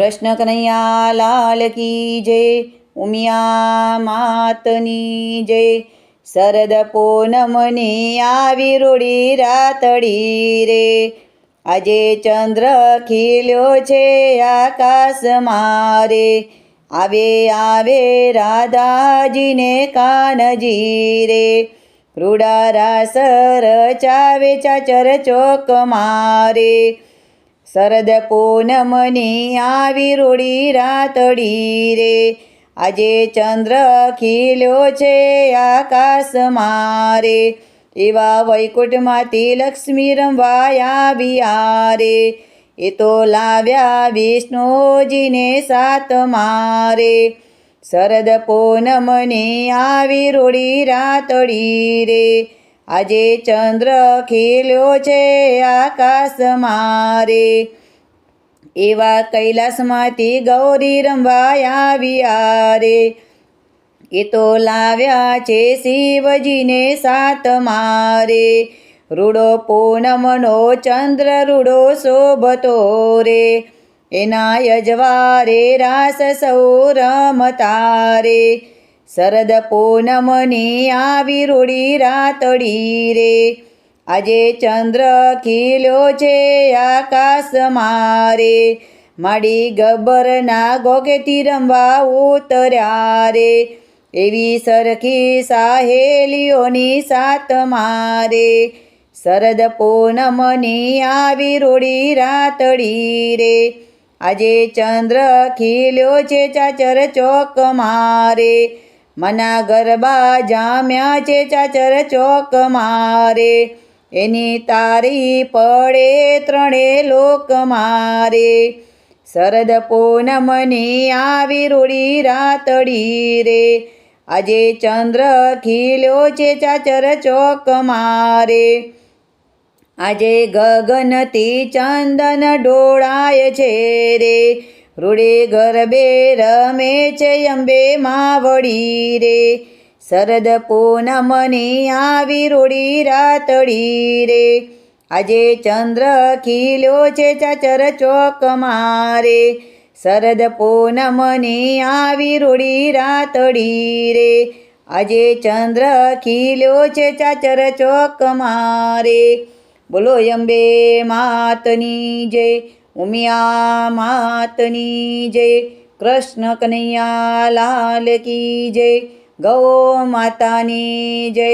કૃષ્ણ કનૈયા, લાલ કી જય, ઉમિયા માતની જય. શરદ પૂનમની આવી રૂડી રાતડી રે. આજે ચંદ્ર ખીલ્યો છે આકાશ મારે આવે આવે રાધાજીને કાનજી રે. રૂડા રાસ રચાવે ચાચર ચોક મારે શરદ પૂનમની આવી રૂડી રાતડી રે. આજે ચંદ્ર ખીલ્યો છે આકાશ મારે એવા વૈકુંઠમાંથી લક્ષ્મી રમવાયા આવ્યા રે. એ તો લાવ્યા વિષ્ણુજીને સાત મારે શરદ પૂનમની આવી રૂડી રાતડી રે. આજે ચંદ્ર ખીલ્યો છે આકાશ મારે. એવા કૈલાસમાંથી ગૌરી રમવા આવ્યા રે એ તો લાવ્યા છે શિવજીને સાત મારે. રૂડો પૂનમનો ચંદ્ર, રૂડો શોભતો રે. એના યજવારે રાસ સૌ રમતા રે. શરદ પૂનમની આવી રૂડી રાતડી રે. આજે ચંદ્ર ખીલ્યો છે આકાશ મારે માડી ગબ્બરના ગોગેથી રમવા ઉતર્યા રે. એવી સરખી સાહેલીઓની સાત મારે. શરદ પૂનમની આવી રૂડી રાતડી રે. આજે ચંદ્ર ખીલ્યો છે ચાચર ચોક મારે. મના ગરબા જામ્યા છે ચાચર ચોક મારે. એની તારી પડે ત્રણે લોક મારે. શરદ પૂનમની આવી રૂડી રાતડી રે. આજે ચંદ્ર ખીલ્યો છે ચાચર ચોક મારે. આજે ગગનથી ચંદન ડોળાય છે રે. રૂડે ગરબે રમે છે અંબે માવડી રે. શરદ પૂનમની આવી રૂડી રાતડી રે. આજે ચંદ્ર ખીલ્યો છે ચાચર ચોક મારે. શરદ પૂનમની આવી રૂડી રાતડી રે. આજે ચંદ્ર ખીલ્યો છે ચાચર ચોક મારે. બોલો અંબે માતની જય. ઉમિયા માતની જય કૃષ્ણ કનૈયા લાલ કી જય ગૌ માતાની જય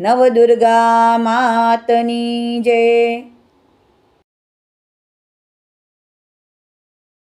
નવદુર્ગા માતની જય.